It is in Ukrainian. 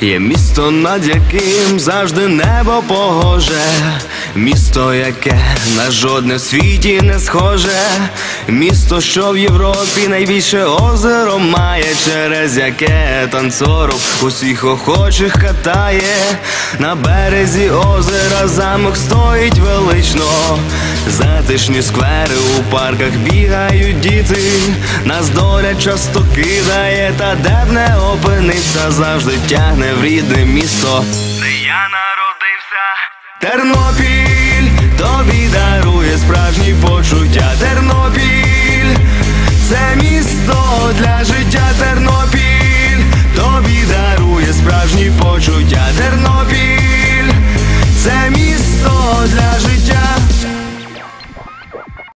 Є місто, над яким завжди небо погоже, місто, яке на жодне в світі не схоже, місто, що в Європі найбільше озеро має, через яке танцором усіх охочих катає. На березі озера замок стоїть велично, затишні сквери у парках бігають діти, нас доля часто кидає, та де б не опинився, завжди тягне в рідне місто, де я народився, Тернопіль.